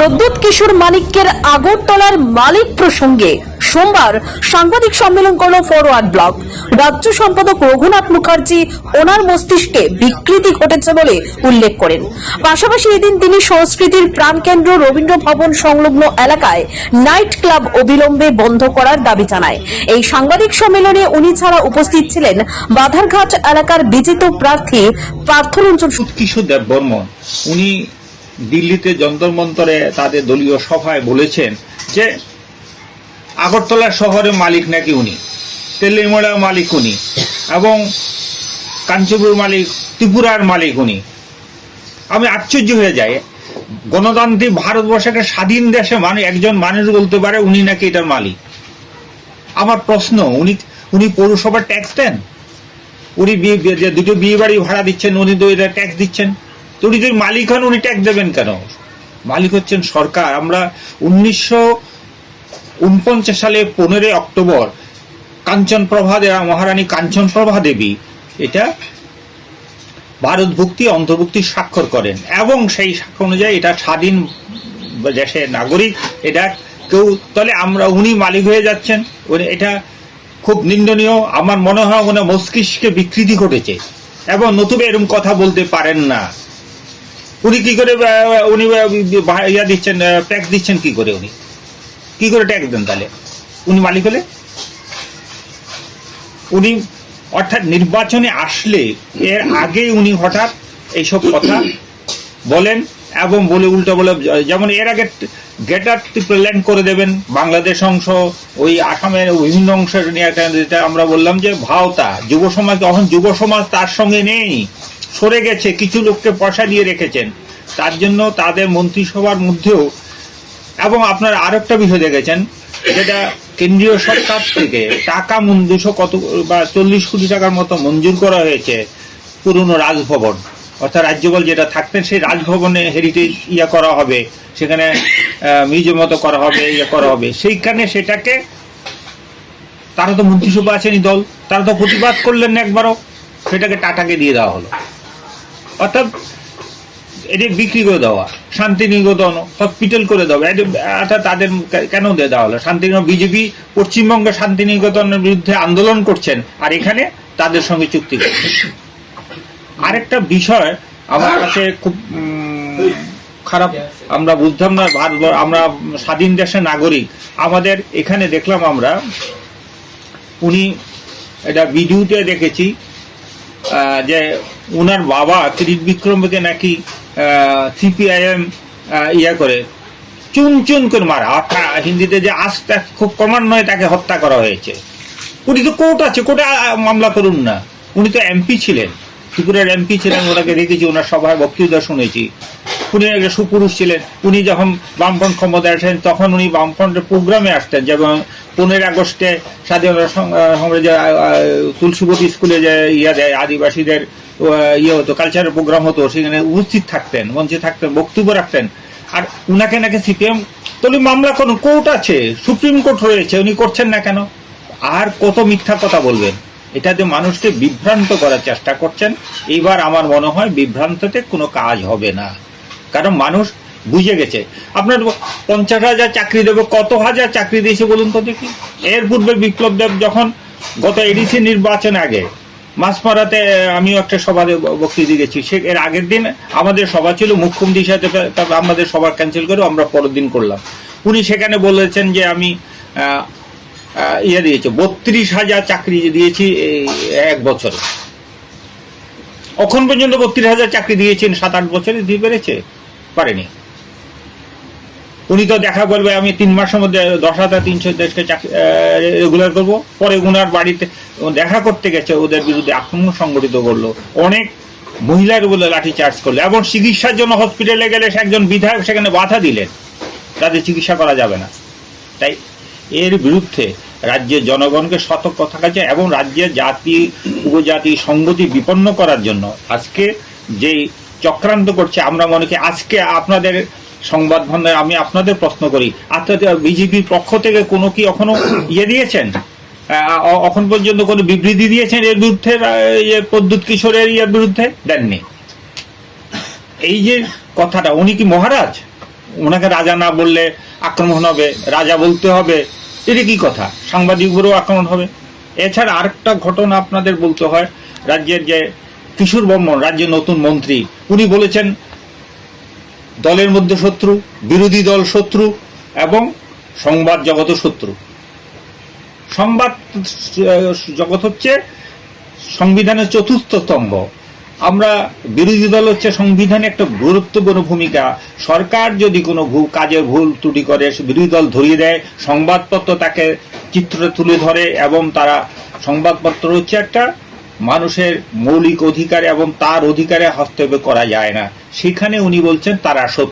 প্রদ্যুৎ কিশোর মানিক্যের আগরতলার মালিক প্রসঙ্গে সোমবার সাংবাদিক সম্মেলন করল ফরওয়ার্ড ব্লক। রাজ্য সম্পাদক রঘুনাথ মুখার্জি ওনার মস্তিষ্কে বিকৃতি ঘটেছে বলে উল্লেখ করেন। পাশাপাশি এদিন তিনি সংস্কৃতির প্রাণকেন্দ্র রবীন্দ্র ভবন সংলগ্ন এলাকায় নাইট ক্লাব অবিলম্বে বন্ধ করার দাবি জানায়। এই সাংবাদিক সম্মেলনে উনি ছাড়া উপস্থিত ছিলেন বাধারঘাট এলাকার বিজিত প্রার্থী পার্থরঞ্জন কিশোর দেব উনি দিল্লিতে যন্তর মন্তরে তাদের দলীয় সভায় বলেছেন যে আগরতলা শহরের মালিক নাকি উনি তেলিমোড়ার মালিক উনি, এবং কাঞ্চপুর মালিক, ত্রিপুরার মালিক উনি। আমি আশ্চর্য হয়ে যাই। গণতান্ত্রিক ভারতবর্ষকে স্বাধীন দেশে মানে একজন মানুষ বলতে পারে উনি নাকি এটার মালিক। আমার প্রশ্ন, উনি উনি পৌরসভার ট্যাক্স দেন? উনি দুটো বিয়ে বাড়ি ভাড়া দিচ্ছেন, উনি তো এটা ট্যাক্স দিচ্ছেন। তো উনি যদি মালিক হন, উনি ট্যাক্স দেবেন কেন? মালিক হচ্ছেন সরকার। আমরা উনিশশো উনপঞ্চাশ সালে পনেরোই অক্টোবর কাঞ্চন প্রভা মহারানী কাঞ্চন প্রভা দেবী এটা ভারত ভুক্তি অন্তর্ভুক্তি স্বাক্ষর করেন। এবং সেই স্বাক্ষর অনুযায়ী এটা স্বাধীন দেশের নাগরিক, এটা কেউ, তাহলে আমরা, উনি মালিক হয়ে যাচ্ছেন। এটা খুব নিন্দনীয়। আমার মনে হয় ওনার মস্তিষ্কে বিকৃতি ঘটেছে। এবং নতুবা এরকম কথা বলতে পারেন না। উনি কি করে উনি ইয়া দিচ্ছেন ট্যাক্স দিচ্ছেন কি করে উনি? কি করে ট্যাক্স দেন তাহলে? উনি মালিক হলে? উনি অর্থাৎ নির্বাচনে আসলে এর আগে উনি হঠাৎ এইসব কথা বলেন এবং বলে উল্টো বলে, যেমন এর আগে গেটার ল্যান্ড করে দেবেন, বাংলাদেশ অংশ, ওই আসামের বিভিন্ন অংশ নিয়ে আমরা বললাম যে ভাওতা, যুব সমাজ তখন যুব সমাজ তার সঙ্গে নেই। সরে গেছে, কিছু লোককে পয়সা দিয়ে রেখেছেন। তার জন্য তাদের মন্ত্রিসভার মধ্যেও এবং আপনার আর একটা বিষয় দেখেছেন, যেটা কেন্দ্রীয় সরকার থেকে টাকা দুশো কত বা চল্লিশ কোটি টাকার মতো মঞ্জুর করা হয়েছে পুরনো রাজভবন। অর্থাৎ রাজ্যপাল যেটা থাকতেন সেই রাজভবনে হেরিটেজ ইয়া করা হবে, সেখানে মিউজিয়াম মতো করা হবে ইয়ে করা হবে। সেইখানে সেটাকে তারা তো মন্ত্রিসভা আছেনই দল, তারা তো প্রতিবাদ করলেন না একবারও, সেটাকে টাটাকে দিয়ে দেওয়া হলো। অর্থাৎ এটি বিক্রি করে দেওয়া, শান্তিনিকেতন হসপিটাল করে দেওয়া। অর্থাৎ তাদের কেন দিয়ে দেওয়া হলো? শান্তিনিকেতন, বিজেপি পশ্চিমবঙ্গে শান্তিনিকেতনের বিরুদ্ধে আন্দোলন করছেন আর এখানে তাদের সঙ্গে চুক্তি করছেন। আরেকটা বিষয় আমার কাছে খুব খারাপ, আমরা বুঝতাম না, ভারত, আমরা স্বাধীন দেশের নাগরিক। আমাদের এখানে দেখলাম আমরা, উনি এটা ভিডিওতে দেখেছি যে উনার বাবা ত্রিশ বিক্রমকে নাকি সিপিআইএম ইয়া করে চুন চুন করে মারা। অর্থাৎ হিন্দিতে যে আজটা খুব ক্রমান্বয়ে তাকে হত্যা করা হয়েছে। উনি তো কোর্ট আছে, কোর্টে মামলা করুন না। উনি তো এমপি ছিলেন। ত্রিপুরার এমপি ছিলেন, ওনাকে দেখেছি, ওনার সভায় বক্তৃতা শুনেছি। উনি একটা সুপুরুষ ছিলেন। উনি যখন বামফ্রন্ট ক্ষমতায় আসেন, তখন উনি বামফ্রন্টের প্রোগ্রামে আসতেন যেমন পনেরোই আগস্টে স্বাধীনতা সংগ্রামে যে তুলসীবতী স্কুলে যে ইয়া দেয়, আদিবাসীদের ইয়ে হতো কালচারাল প্রোগ্রাম হতো, সেখানে উপস্থিত থাকতেন, মঞ্চে থাকতেন, বক্তব্য রাখতেন। আর উনাকে নাকি সিপিএম তাহলে মামলা করুন, কোর্ট আছে, সুপ্রিম কোর্ট রয়েছে, উনি করছেন না কেন? আর কত মিথ্যা কথা বলবেন? এটাতে মানুষকে বিভ্রান্ত করার চেষ্টা করছেন, এইবার আমার মনে হয় বিভ্রান্ততে কোনো কাজ হবে না। কারণ মানুষ বুঝে গেছে। আপনার পঞ্চাশ হাজার চাকরি দেবে, কত হাজার চাকরি দিয়েছে বলুন তো দেখি। এর পূর্বে বিপ্লব দেব যখন গত এডিসি নির্বাচন আগে মাসমারাতে আমিও একটা সভাতে বক্তৃতা গেছি সে, এর আগের দিন আমাদের সভা ছিল, মুখ্যমন্ত্রীর সাথে তারপর আমাদের সভা ক্যান্সেল করে আমরা পরের দিন করলাম। উনি সেখানে বলেছেন যে আমি ইয়ে দিয়েছি, বত্রিশ হাজার চাকরি দিয়েছি এক বছরে। এখন পর্যন্ত বত্রিশ হাজার চাকরি দিয়েছেন? সাত আট বছরে দিয়ে পেরেছে? পারেনি। উনি তো দেখা করবে আমি তিন মাসের মধ্যে দশ হাজার তিনশো দেশকে রেগুলার করব। পরে উনার বাড়িতে দেখা করতে গেছে, ওদের বিরুদ্ধে আক্রমণ সংগঠিত করল। অনেক মহিলার বলে লাঠি চার্জ করল, এবং চিকিৎসার জন্য হসপিটালে গেলে একজন বিধায়ক, সেখানে বাধা দিলেন। তাদের চিকিৎসা করা যাবে না। তাই এর বিরুদ্ধে রাজ্যের জনগণকে সতর্ক থাকা যায় এবং রাজ্যের জাতি, উপজাতি সংগতি বিপন্ন করার জন্য আজকে যে চক্রান্ত করছে। আমরা মনে করি আজকে আপনাদের সংবাদ ভান্ডারে আমি আপনাদের প্রশ্ন করি। আপনাদের বিজেপির পক্ষ থেকে কোনো কি এখনও ইয়ে দিয়েছেন? এখন পর্যন্ত কোনো বিবৃতি দিয়েছেন এর বিরুদ্ধে? ইয়ে প্রদ্যুৎ কিশোরের ইয়ের বিরুদ্ধে? দেননি। এই যে কথাটা, উনি কি মহারাজ? ওনাকে রাজা না বললে আক্রমণ হবে, রাজা বলতে হবে, এটা কি কথা? সাংবাদিক উপরেও আক্রমণ হবে। এছাড়া আরেকটা ঘটনা আপনাদের বলতে হয়, রাজ্যের যে কিশোর বর্মন, রাজ্যের নতুন মন্ত্রী। উনি বলেছেন, দলের মধ্যে শত্রু, বিরোধী দল শত্রু এবং সংবাদ জগত শত্রু। সংবাদ জগৎ হচ্ছে সংবিধানের চতুর্থ স্তম্ভ। আমরা বিরোধী দল হচ্ছে সংবিধানে একটা গুরুত্বপূর্ণ ভূমিকা। সরকার যদি কোনো কাজের ভুল ত্রুটি করে বিরোধী দল ধরিয়ে দেয়, সংবাদপত্র তাকে চিত্রে তুলে ধরে এবং তারা সংবাদপত্র হচ্ছে একটা মানুষের মৌলিক অধিকার এবং তার অধিকারে হস্তক্ষেপ করা যায় না। সেখানে উনি বলছেন, তারা সত্য।